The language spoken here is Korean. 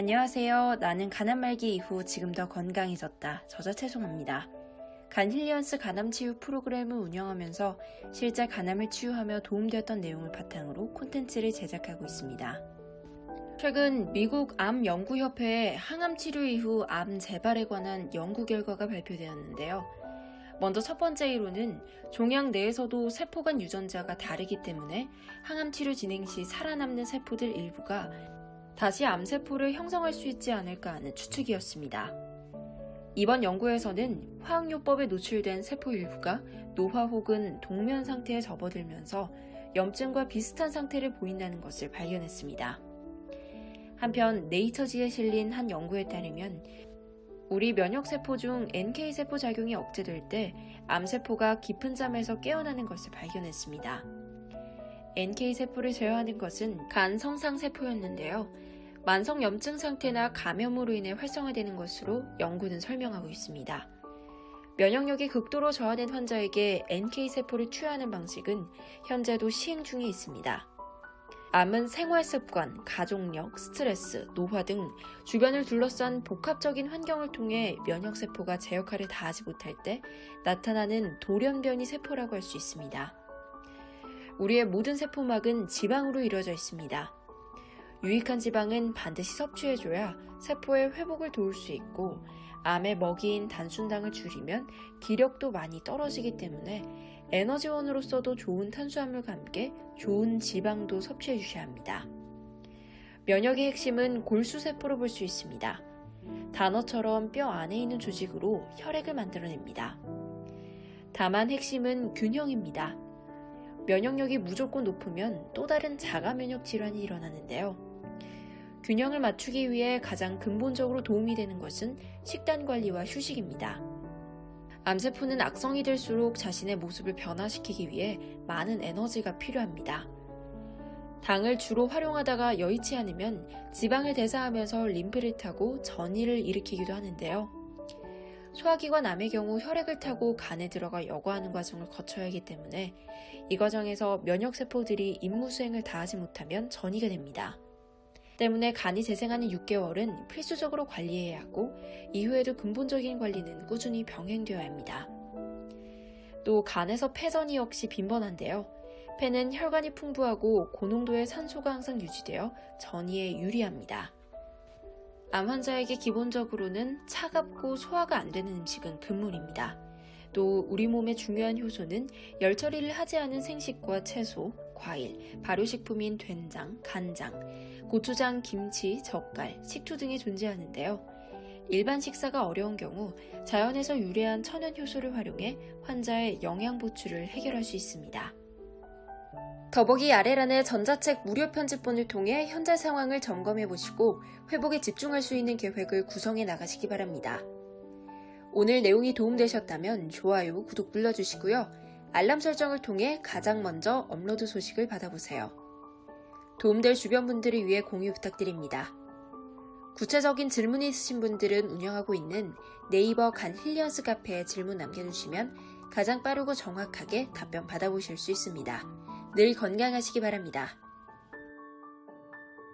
안녕하세요. 나는 간암 말기 이후 지금 더 건강해졌다. 저자 채송합니다. 간힐리언스 간암 치유 프로그램을 운영하면서 실제 간암을 치유하며 도움되었던 내용을 바탕으로 콘텐츠를 제작하고 있습니다. 최근 미국 암 연구협회의 항암 치료 이후 암 재발에 관한 연구 결과가 발표되었는데요. 먼저 첫 번째 이론은 종양 내에서도 세포 간 유전자가 다르기 때문에 항암 치료 진행 시 살아남는 세포들 일부가 다시 암세포를 형성할 수 있지 않을까 하는 추측이었습니다. 이번 연구에서는 화학요법에 노출된 세포 일부가 노화 혹은 동면 상태에 접어들면서 염증과 비슷한 상태를 보인다는 것을 발견했습니다. 한편 네이처지에 실린 한 연구에 따르면 우리 면역세포 중 NK세포 작용이 억제될 때 암세포가 깊은 잠에서 깨어나는 것을 발견했습니다. NK세포를 제어하는 것은 간 성상세포였는데요. 만성 염증 상태나 감염으로 인해 활성화되는 것으로 연구는 설명하고 있습니다. 면역력이 극도로 저하된 환자에게 NK세포를 투여하는 방식은 현재도 시행 중에 있습니다. 암은 생활 습관, 가족력, 스트레스, 노화 등 주변을 둘러싼 복합적인 환경을 통해 면역세포가 제 역할을 다하지 못할 때 나타나는 돌연변이 세포라고 할 수 있습니다. 우리의 모든 세포막은 지방으로 이루어져 있습니다. 유익한 지방은 반드시 섭취해줘야 세포의 회복을 도울 수 있고 암의 먹이인 단순당을 줄이면 기력도 많이 떨어지기 때문에 에너지원으로서도 좋은 탄수화물과 함께 좋은 지방도 섭취해 주셔야 합니다. 면역의 핵심은 골수세포로 볼 수 있습니다. 단어처럼 뼈 안에 있는 조직으로 혈액을 만들어냅니다. 다만 핵심은 균형입니다. 면역력이 무조건 높으면 또 다른 자가 면역 질환이 일어나는데요. 균형을 맞추기 위해 가장 근본적으로 도움이 되는 것은 식단 관리와 휴식입니다. 암세포는 악성이 될수록 자신의 모습을 변화시키기 위해 많은 에너지가 필요합니다. 당을 주로 활용하다가 여의치 않으면 지방을 대사하면서 림프를 타고 전이를 일으키기도 하는데요. 소화기관 암의 경우 혈액을 타고 간에 들어가 여과하는 과정을 거쳐야 하기 때문에 이 과정에서 면역세포들이 임무 수행을 다하지 못하면 전이가 됩니다. 때문에 간이 재생하는 6개월은 필수적으로 관리해야 하고 이후에도 근본적인 관리는 꾸준히 병행되어야 합니다. 또 간에서 폐전이 역시 빈번한데요. 폐는 혈관이 풍부하고 고농도의 산소가 항상 유지되어 전이에 유리합니다. 암 환자에게 기본적으로는 차갑고 소화가 안 되는 음식은 금물입니다. 또 우리 몸의 중요한 효소는 열 처리를 하지 않은 생식과 채소, 과일, 발효식품인 된장, 간장, 고추장, 김치, 젓갈, 식초 등이 존재하는데요. 일반 식사가 어려운 경우 자연에서 유래한 천연 효소를 활용해 환자의 영양 보충을 해결할 수 있습니다. 더보기 아래란의 전자책 무료 편집본을 통해 현재 상황을 점검해 보시고 회복에 집중할 수 있는 계획을 구성해 나가시기 바랍니다. 오늘 내용이 도움되셨다면 좋아요, 구독 눌러주시고요. 알람 설정을 통해 가장 먼저 업로드 소식을 받아보세요. 도움될 주변 분들을 위해 공유 부탁드립니다. 구체적인 질문이 있으신 분들은 운영하고 있는 네이버 간 힐리언스 카페에 질문 남겨주시면 가장 빠르고 정확하게 답변 받아보실 수 있습니다. 늘 건강하시기 바랍니다.